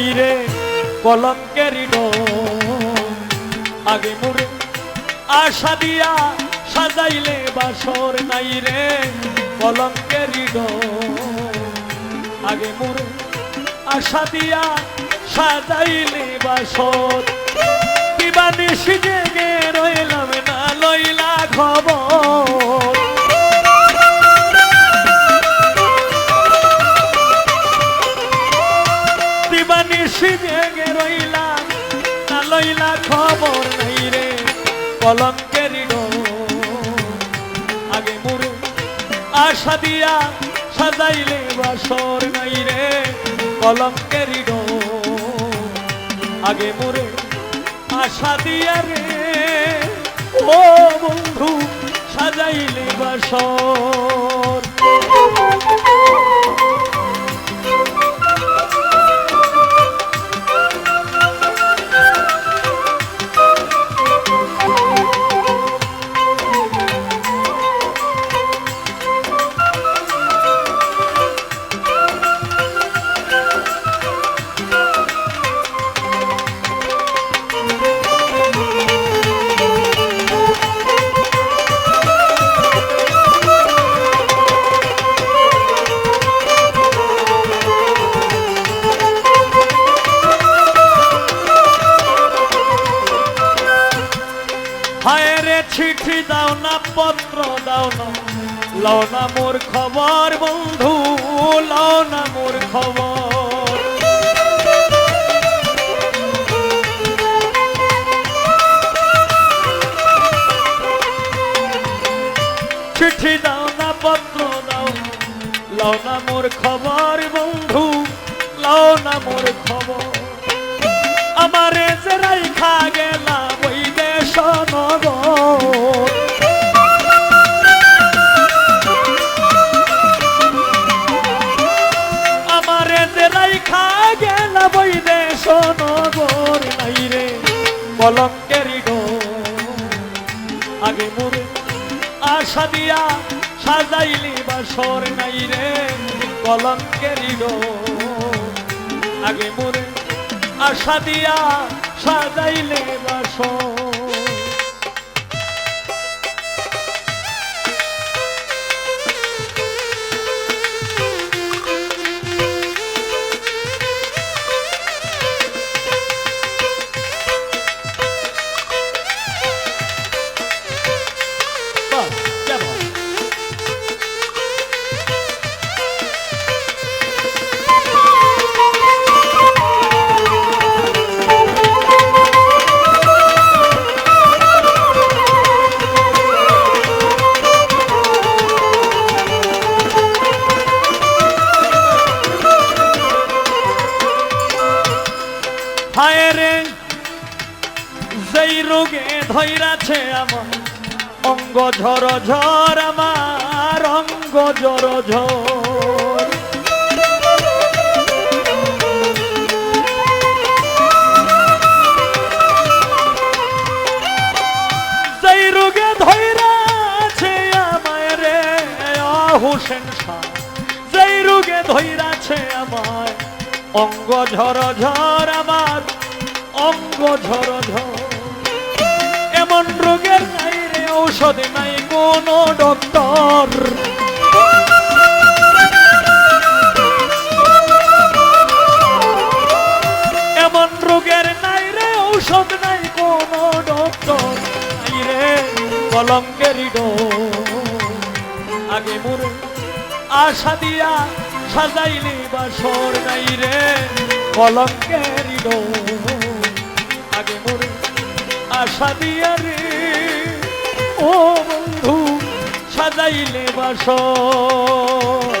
নাই রে কলঙ্কের আগে মোরে আশা দিয়া সাজাইলে বাসর নাই রে কলঙ্কের আগে মোরে আশা দিয়া সাজাইলে বাসর। কিবা নিশি লইলা খবর নাই রে, কলঙ্কের আগে মুরে আশা দিয়া সাজাইলে বাসর নাই রে, কলঙ্কের আগে মুরে আশা দিয়া রে, ও বন্ধু, সাজাইলে বাসর। চিঠি দাও না, পত্র দাও না। লও না মোর খবর, বন্ধু, লও না মোর খবর। চিঠি দাও না, পত্র দাও লও না মোর খবর, বন্ধু, লও না মোর খবর। কলঙ্কের আগে মোর আশা দিয়া সাজাইলি বাসর নাই রে কলঙ্কের আগে মোর আশা দিয়া সাজাইলে বাস হায় রে যেই রোগে ধৈরাছে আমার অঙ্গ ঝর ঝর আমার, অঙ্গ ঝর ঝর যেই রোগে ধৈরাছে আমায় রে হুসেন শাহ। যেই রোগে ধৈরাছে আমায় অঙ্গ ঝর ঝর আমার, অঙ্গ ঝর ঝর। এমন রোগের নাই রে, ঔষধ নাই কোনো ডক্টর। এমন রোগের নাই রে, ঔষধ নাই কোনো ডক্টর। নাই রে কলঙ্কের আগে মোর আশা দিয়া সাজাইলি বাসর নাই রে কলঙ্কের আগে মোর আশা দিয়া রে। ও বন্ধু সাজাইলে বাসর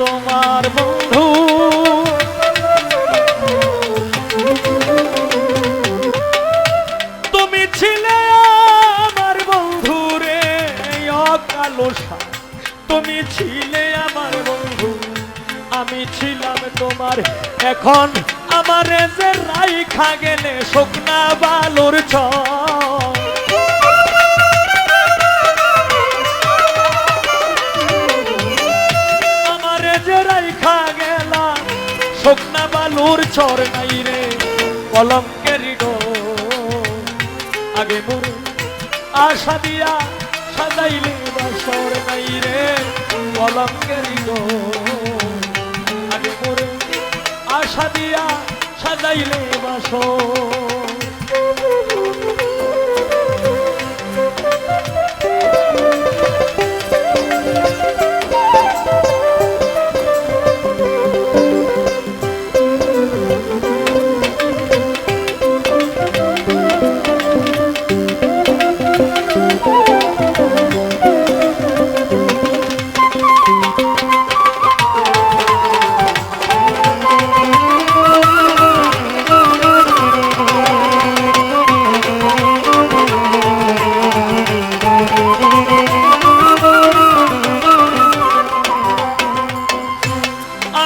তোমার বন্ধু। তুমি ছিলে আমার বন্ধু রে অকালো সাপ। তুমি ছিলে আমার বন্ধু, আমি ছিলাম তোমার। এখন আমার যে রাইখা গেলে, শুকনা বালুর ছ শুকনা বালুর চর নাই রে, কলঙ্কের আগে মরে আশা দিয়া সাজাইলে বাসর নাই রে, কলঙ্কের আগে মরে আশা দিয়া সাজাইলে বাসর।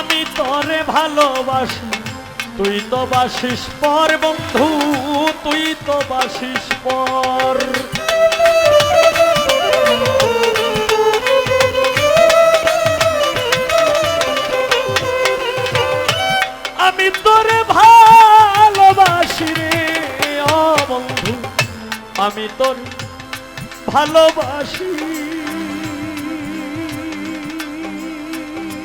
আমি তরে ভালোবাসি। তুই তো বাসিস পর, বন্ধু, তুই তো বাসিস পর। আমি তোরে ভালোবাসি রে, ও বন্ধু, আমি তোর ভালোবাসি।